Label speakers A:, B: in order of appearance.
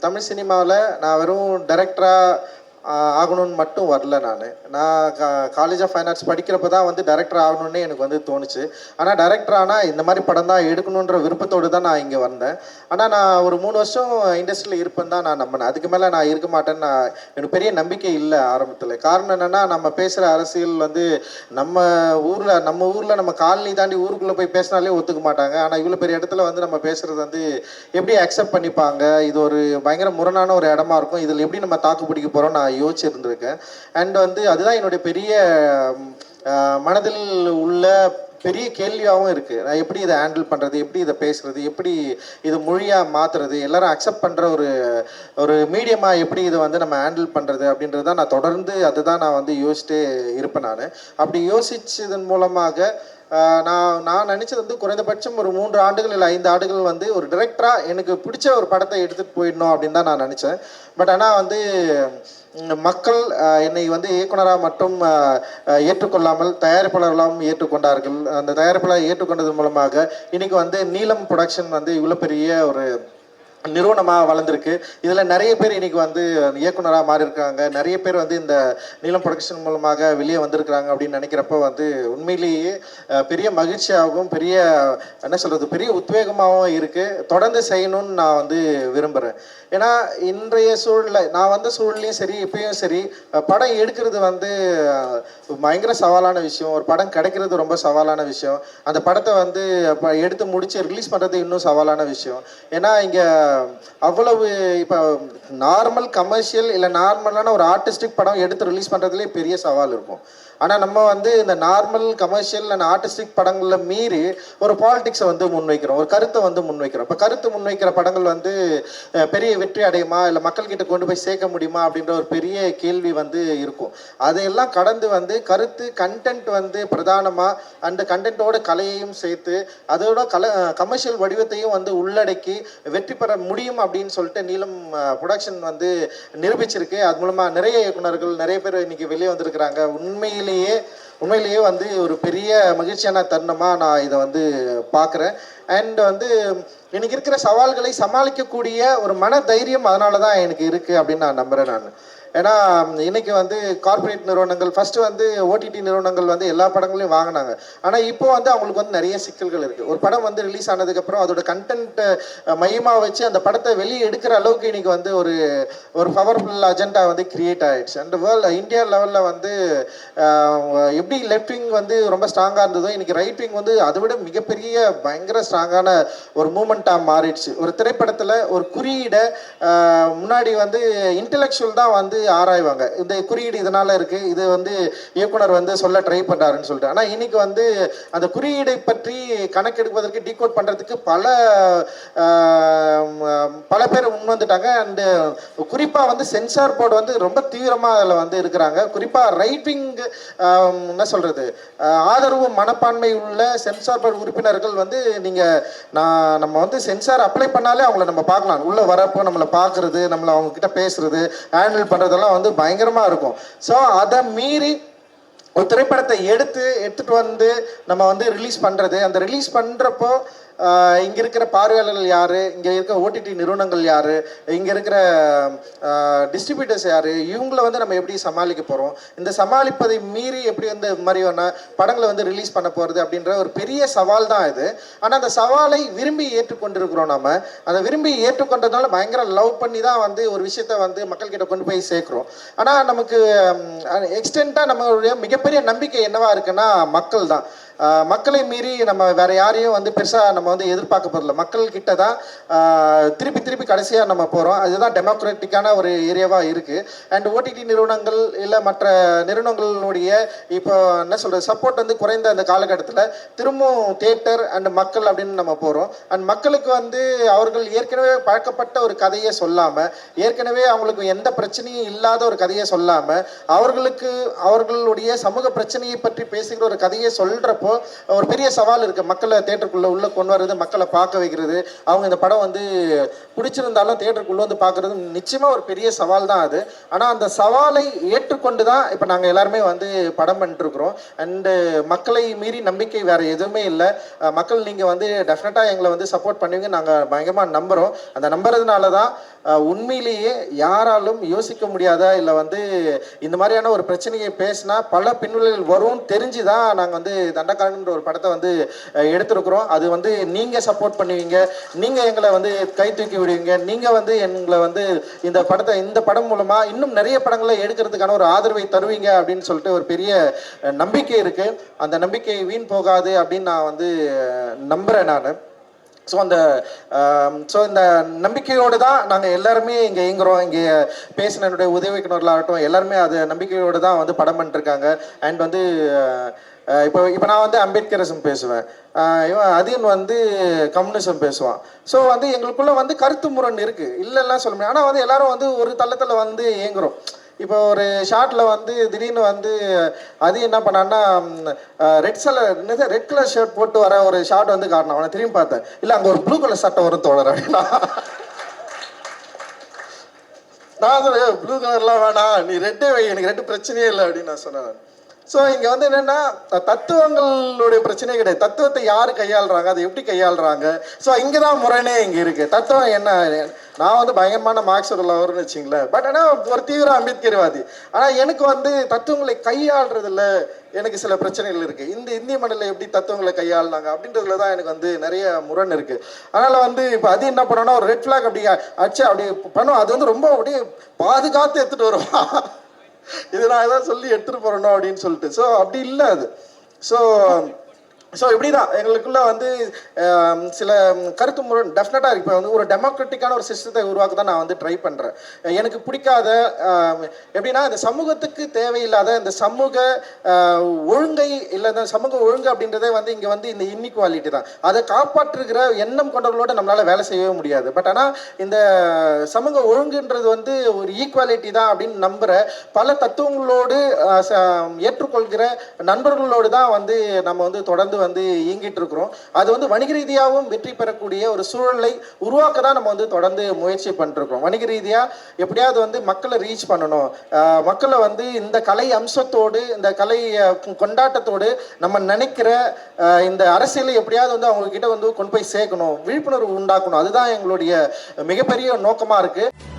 A: தமிழ் சினிமாவில் நான் வெறும் டைரக்டராக ஆகணும்னு மட்டும் வரல நான். நான் காலேஜ் ஆஃப் ஃபைன் ஆர்ட்ஸ் படிக்கிறப்ப தான் வந்து டைரக்டர் ஆகணும்னு எனக்கு வந்து தோணுச்சு. ஆனால் டைரக்டர் ஆனால் இந்த மாதிரி படம் தான் எடுக்கணுன்ற விருப்பத்தோடு தான் நான் இங்கே வந்தேன். ஆனால் நான் ஒரு மூணு வருஷம் இண்டஸ்ட்ரியில் இருப்பேன் தான் நான் நம்பினேன். அதுக்கு மேலே நான் இருக்க மாட்டேன்னு நான் எனக்கு பெரிய நம்பிக்கை இல்லை ஆரம்பத்தில். காரணம் என்னென்னா நம்ம பேசுகிற அரசியல் வந்து நம்ம ஊரில் நம்ம ஊரில் நம்ம காலனி தாண்டி ஊருக்குள்ளே போய் பேசினாலே ஒத்துக்க மாட்டாங்க. ஆனால் இவ்வளோ பெரிய இடத்துல வந்து நம்ம பேசுகிறது வந்து எப்படி அக்செப்ட் பண்ணிப்பாங்க? இது ஒரு பயங்கர முரணான ஒரு இடமா இருக்கும். இதில் எப்படி நம்ம தாக்கு பிடிக்க போகிறோம் நான் யோசிச்சிருந்திருக்கேன். அண்ட் வந்து அதுதான் என்னுடைய பெரிய மனதில் உள்ள பெரிய கேள்வியாகவும் இருக்குது நான் எப்படி இதை ஹேண்டில் பண்ணுறது எப்படி இதை பேசுறது எப்படி இது மொழியாக மாற்றுறது எல்லாரும் அக்செப்ட் பண்ணுற ஒரு ஒரு மீடியமாக எப்படி இதை வந்து நம்ம ஹேண்டில் பண்ணுறது அப்படின்றது தான் நான் தொடர்ந்து அதுதான் நான் வந்து யோசிச்சுட்டே இருப்பேன் நான். அப்படி யோசிச்சதன் மூலமாக நான் நான் நினச்சது வந்து குறைந்தபட்சம் ஒரு மூன்று ஆண்டுகள் இல்லை ஐந்து ஆண்டுகள் வந்து ஒரு டிரெக்டராக எனக்கு பிடிச்ச ஒரு படத்தை எடுத்துகிட்டு போயிடணும் அப்படின்னு தான் நான் நினச்சேன். பட் ஆனால் வந்து மக்கள் என்னை வந்து இயக்குனராக மட்டும் ஏற்றுக்கொள்ளாமல் தயாரிப்பாளர்களாகவும் ஏற்றுக்கொண்டார்கள். அந்த தயாரிப்பாளர் ஏற்றுக்கொண்டது மூலமாக இன்னைக்கு வந்து நீலம் ப்ரொடக்ஷன் வந்து இவ்வளோ பெரிய ஒரு நிறுவனமாக வளர்ந்துருக்கு. இதில் நிறைய பேர் இன்னைக்கு வந்து இயக்குனராக மாறி இருக்காங்க நிறைய பேர் வந்து இந்த நீளம் ப்ரொடக்ஷன் மூலமாக வெளியே வந்திருக்கிறாங்க அப்படின்னு நினைக்கிறப்ப வந்து உண்மையிலேயே பெரிய மகிழ்ச்சியாகவும் பெரிய என்ன சொல்கிறது பெரிய உத்வேகமாகவும் இருக்குது தொடர்ந்து செய்யணும்னு நான் வந்து விரும்புகிறேன் ஏன்னா இன்றைய சூழலில் நான் வந்த சூழலையும் சரி இப்பயும் சரி படம் எடுக்கிறது வந்து பயங்கர சவாலான விஷயம். ஒரு படம் கிடைக்கிறது ரொம்ப சவாலான விஷயம். அந்த படத்தை வந்து எடுத்து முடித்து ரிலீஸ் பண்ணுறது இன்னும் சவாலான விஷயம். ஏன்னா இங்கே அவ்வளவு இப்போ நார்மல் கமர்ஷியல் இல்லை நார்மலான ஒரு ஆர்டிஸ்டிக் படம் எடுத்து ரிலீஸ் பண்ணுறதுலேயே பெரிய சவால் இருக்கும். ஆனால் நம்ம வந்து இந்த நார்மல் கமர்ஷியல் அண்ட் ஆர்டிஸ்டிக் படங்களில் மீறி ஒரு பாலிடிக்ஸை வந்து முன்வைக்கிறோம். ஒரு கருத்தை வந்து முன்வைக்கிறோம். இப்போ கருத்து முன்வைக்கிற படங்கள் வந்து பெரிய வெற்றி அடையுமா? இல்லை மக்கள்கிட்ட கொண்டு போய் சேர்க்க முடியுமா? அப்படின்ற ஒரு பெரிய கேள்வி வந்து இருக்கும். அதையெல்லாம் கடந்து வந்து கருத்து கண்டென்ட் வந்து பிரதானமாக அந்த கண்டென்ட்டோட கலையையும் சேர்த்து அதோட கல கமர்ஷியல் வடிவத்தையும் வந்து உள்ளடக்கி வெற்றி பெற முடியும் அப்படின்னு சொல்லிட்டு நீளம் ப்ரொடக்ஷன் வந்து நிரூபிச்சிருக்கு. அது மூலமாக நிறைய இயக்குனர்கள் நிறைய பேர் இன்னைக்கு வெளியே வந்திருக்கிறாங்க. உண்மையிலேயே உண்மையிலேயே வந்து ஒரு பெரிய மகிழ்ச்சியான தருணமாக நான் இதை வந்து பார்க்குறேன். அண்ட் வந்து எனக்கு இருக்கிற சவால்களை சமாளிக்கக்கூடிய ஒரு மன தைரியம் அதனால தான் எனக்கு இருக்குது அப்படின்னு நான் நம்புகிறேன் நான். ஏன்னா இன்னைக்கு வந்து கார்ப்பரேட் நிறுவனங்கள் ஃபஸ்ட்டு வந்து ஓடிடி நிறுவனங்கள் வந்து எல்லா படங்களையும் வாங்கினாங்க. ஆனால் இப்போ வந்து அவங்களுக்கு வந்து நிறைய சிக்கல்கள் இருக்குது ஒரு படம் வந்து ரிலீஸ் ஆனதுக்கப்புறம் அதோட கண்டென்ட் மையமாக வச்சு அந்த படத்தை வெளியே எடுக்கிற அளவுக்கு இன்னைக்கு வந்து ஒரு ஒரு பவர்ஃபுல் அஜெண்டா வந்து கிரியேட் ஆகிடுச்சு அண்ட் வேர்ல்ட் இந்தியா லெவலில் வந்து எப்படி லெஃப்ட் விங் வந்து ரொம்ப ஸ்ட்ராங்காக இருந்ததோ இன்றைக்கி ரைட் விங் வந்து அதை விட மிகப்பெரிய பயங்கர ஸ்ட்ராங்கான ஒரு மூமெண்ட்டாக மாறிடுச்சு. ஒரு திரைப்படத்தில் ஒரு குறியீடை முன்னாடி வந்து இன்டெலெக்சுவல் தான் வந்து ஆராய்வாங்க. இந்த குறியீடு இதனால இருக்கு. இது வந்து இயக்குனர் வந்து சொல்ல ட்ரை பண்ணாருன்னு சொல்லிட்டு. ஆனால் இன்னைக்கு வந்து அந்த குறியீடை பற்றி கணக்கெடுப்பதற்கு டீகோட் பண்றதுக்கு பல பல பேர் முன் வந்துட்டாங்க. அண்டு குறிப்பாக வந்து சென்சார் போர்டு வந்து ரொம்ப தீவிரமாக அதில் வந்து இருக்கிறாங்க. குறிப்பாக ரைட்டிங் என்ன சொல்றது? ஆதரவு மனப்பான்மை உள்ள சென்சார் போர்டு உறுப்பினர்கள் வந்து நீங்கள் நான் நம்ம வந்து சென்சார் அப்ளை பண்ணாலே அவங்கள நம்ம பார்க்கலாம். உள்ளே வரப்போ நம்மளை பார்க்குறது நம்மளை அவங்க கிட்ட பேசுறது ஹேண்டில் பண்ணுறதெல்லாம் வந்து பயங்கரமாக இருக்கும். ஸோ அதை மீறி ஒரு திரைப்படத்தை எடுத்து எடுத்துட்டு வந்து நம்ம வந்து ரிலீஸ் பண்ணுறது அந்த ரிலீஸ் பண்ணுறப்போ இங்கே இருக்கிற பார்வையாளர்கள் யார்? இங்கே இருக்கிற ஓடிடி நிறுவனங்கள் யார்? இங்கே இருக்கிற டிஸ்ட்ரிபியூட்டர்ஸ் யார்? இவங்கள வந்து நம்ம எப்படி சமாளிக்க போகிறோம் இந்த சமாளிப்பதை மீறி எப்படி வந்து இந்த மாதிரியான படங்களை வந்து ரிலீஸ் பண்ண போகிறது அப்படின்ற ஒரு பெரிய சவால் தான் இது. ஆனால் அந்த சவாலை விரும்பி ஏற்றுக்கொண்டிருக்கிறோம் நம்ம அதை விரும்பி ஏற்றுக்கொண்டதுனால பயங்கர லவ் பண்ணி தான் வந்து ஒரு விஷயத்த வந்து மக்கள்கிட்ட கொண்டு போய் சேர்க்குறோம். ஆனால் நமக்கு எக்ஸ்டெண்ட்டாக நம்மளுடைய மிகப்பெரிய நம்பிக்கை என்னவா இருக்குன்னா மக்கள் தான். மக்களை மீறி நம்ம வேற யாரையும் வந்து பெருசாக நம்ம வந்து எதிர்பார்க்க போகிறதில்ல மக்கள் கிட்ட தான் திருப்பி திருப்பி கடைசியாக நம்ம போகிறோம் அதுதான் டெமோக்ராட்டிக்கான ஒரு ஏரியாவாக இருக்குது அண்ட் ஓடிடி நிறுவனங்கள் இல்லை மற்ற நிறுவனங்களுடைய இப்போ என்ன சொல்கிறது சப்போர்ட் வந்து குறைந்த அந்த காலகட்டத்தில் திரும்பவும் தேட்டர் அண்ட் மக்கள் அப்படின்னு நம்ம போகிறோம் அண்ட் மக்களுக்கு வந்து அவர்கள் ஏற்கனவே பழக்கப்பட்ட ஒரு கதையை சொல்லாமல் ஏற்கனவே அவங்களுக்கு எந்த பிரச்சனையும் இல்லாத ஒரு கதையை சொல்லாமல் அவர்களுக்கு அவர்களுடைய சமூக பிரச்சனையை பற்றி பேசுகிற ஒரு கதையை சொல்கிறப்போ இருக்கும் ஒரு பெரிய சவால் இருக்குது மக்களை தேட்டருக்குள்ளே உள்ளே கொண்டு வர்றது மக்களை பார்க்க வைக்கிறது. அவங்க இந்த படம் வந்து பிடிச்சிருந்தாலும் தேட்டருக்குள்ளே வந்து பார்க்குறது நிச்சயமாக ஒரு பெரிய சவால் தான் அது. ஆனால் அந்த சவாலை ஏற்றுக்கொண்டு தான் இப்போ நாங்கள் எல்லாருமே வந்து படம் பண்ணிட்டுருக்குறோம். அண்டு மக்களை மீறி நம்பிக்கை வேறு எதுவுமே இல்லை. மக்கள் நீங்கள் வந்து டெஃபினட்டாக எங்களை வந்து சப்போர்ட் பண்ணுவீங்க நாங்கள் பயங்கரமாக நம்புகிறோம் அந்த நம்புறதுனால தான் உண்மையிலேயே யாராலும் யோசிக்க முடியாத? இல்லை வந்து இந்த மாதிரியான ஒரு பிரச்சனையை பேசினா பல பின்விளைவுகள் வரும்னு தெரிஞ்சு தான் நாங்கள் வந்து தண்டக்காரன்ற ஒரு படத்தை வந்து எடுத்துருக்குறோம் எடுத்திருக்கிறோம். அது வந்து நீங்கள் சப்போர்ட் பண்ணுவீங்க. நீங்கள் எங்களை வந்து கை தூக்கி விடுவீங்க. நீங்கள் வந்து எங்களை வந்து இந்த படத்தை இந்த படம் மூலமாக இன்னும் நிறைய படங்களை எடுக்கிறதுக்கான ஒரு ஆதரவை தருவீங்க அப்படின்னு சொல்லிட்டு ஒரு பெரிய நம்பிக்கை இருக்குது அந்த நம்பிக்கை வீண் போகாது அப்படின்னு நான் வந்து நம்புகிறேன் நான். ஸோ அந்த um, ஸோ இந்த நம்பிக்கையோடு தான் நாங்கள் எல்லாருமே இங்கே இயங்குறோம். இங்கே பேசின என்னுடைய எல்லாருமே அது நம்பிக்கையோடு தான் வந்து படம் பண்ணிருக்காங்க அண்ட் வந்து இப்போ இப்போ நான் வந்து அம்பேத்கரிசம் பேசுவேன். இவன் அதீன் வந்து கம்யூனிசம் பேசுவான். ஸோ வந்து எங்களுக்குள்ளே வந்து கருத்து முரண் இருக்குது இல்லைலாம் சொல்ல முடியாது. ஆனால் வந்து எல்லாரும் வந்து ஒரு தள்ளத்தில் வந்து இயங்குகிறோம் இப்போ ஒரு ஷார்ட்ல வந்து திடீர்னு வந்து அது என்ன பண்ணான்னா ரெட் கலர் என்னது? ரெட் கலர் ஷர்ட் போட்டு வர ஒரு ஷார்ட் வந்து காட்டணும் அவனை திரும்பி பார்த்தேன். இல்லை அங்கே ஒரு ப்ளூ கலர் சட்டை வரும் தோழர் அப்படின்னா. நான் ப்ளூ கலர்லாம் வேணாம். நீ ரெட்டே வை. எனக்கு ரெட்டு பிரச்சனையே இல்லை. அப்படின்னு நான் சொன்னேன் ஸோ இங்கே வந்து என்னென்னா தத்துவங்களுடைய பிரச்சனை கிடையாது. தத்துவத்தை யார் கையாளுறாங்க? அதை எப்படி கையாளுறாங்க? ஸோ இங்கே தான் முரணே இங்கே இருக்குது தத்துவம் என்ன? நான் வந்து பயங்கரமான மார்க்ஸ் லவர்னு வச்சிங்களேன். பட் ஆனால் ஒரு தீவிர அம்பேத்கர்வாதி. ஆனால் எனக்கு வந்து தத்துவங்களை கையாளுறதுல எனக்கு சில பிரச்சனைகள் இருக்குது இந்த இந்திய மண்ணில் எப்படி தத்துவங்களை கையாளுனாங்க அப்படின்றதுல தான் எனக்கு வந்து நிறைய முரண் இருக்குது அதனால் வந்து இப்போ அது என்ன பண்ணோன்னா ஒரு ரெட் ஃப்ளாக் அப்படி அடிச்சு அப்படி பண்ணுவோம் அது வந்து ரொம்ப அப்படியே பாதுகாத்து எடுத்துகிட்டு வருவான் இது நான் ஏதாவது சொல்லி எடுத்துகிட்டு போகிறணும் அப்படின்னு சொல்லிட்டு. ஸோ அப்படி இல்லை அது. ஸோ ஸோ இப்படி தான் எங்களுக்குள்ள வந்து சில கருத்து முரண் டெஃபினட்டாக இப்போ வந்து ஒரு டெமோக்ராட்டிக்கான ஒரு சிஸ்டத்தை உருவாக்க தான் நான் வந்து ட்ரை பண்ணுறேன் எனக்கு பிடிக்காத எப்படின்னா இந்த சமூகத்துக்கு தேவையில்லாத இந்த சமூக ஒழுங்கை இல்லை இந்த சமூக ஒழுங்கு அப்படின்றதே வந்து இங்கே வந்து இந்த இன்இக்வாலிட்டி தான். அதை காப்பாற்றுகிற எண்ணம் கொண்டவர்களோட நம்மளால் வேலை செய்யவே முடியாது. பட் ஆனால் இந்த சமூக ஒழுங்குன்றது வந்து ஒரு ஈக்குவாலிட்டி தான் அப்படின்னு நம்புகிற பல தத்துவங்களோடு ச- ஏற்றுக்கொள்கிற நண்பர்களோடு தான் வந்து நம்ம வந்து தொடர்ந்து வந்து இயங்கிட்டு இருக்கிறோம் அது வந்து வணிக ரீதியாகவும் வெற்றி பெறக்கூடிய ஒரு சூழலை உருவாக்க தான் நம்ம வந்து தொடர்ந்து முயற்சி பண்ணிருக்கோம் வணிக ரீதியாக எப்படியாவது வந்து மக்களை ரீச் பண்ணணும். மக்களை வந்து இந்த கலை அம்சத்தோடு இந்த கலை கொண்டாட்டத்தோடு நம்ம நினைக்கிற இந்த அரசியலை எப்படியாவது வந்து அவங்க கிட்ட வந்து கொண்டு போய் சேர்க்கணும். விழிப்புணர்வு உண்டாக்கணும். அதுதான் எங்களுடைய மிகப்பெரிய நோக்கமாக இருக்குது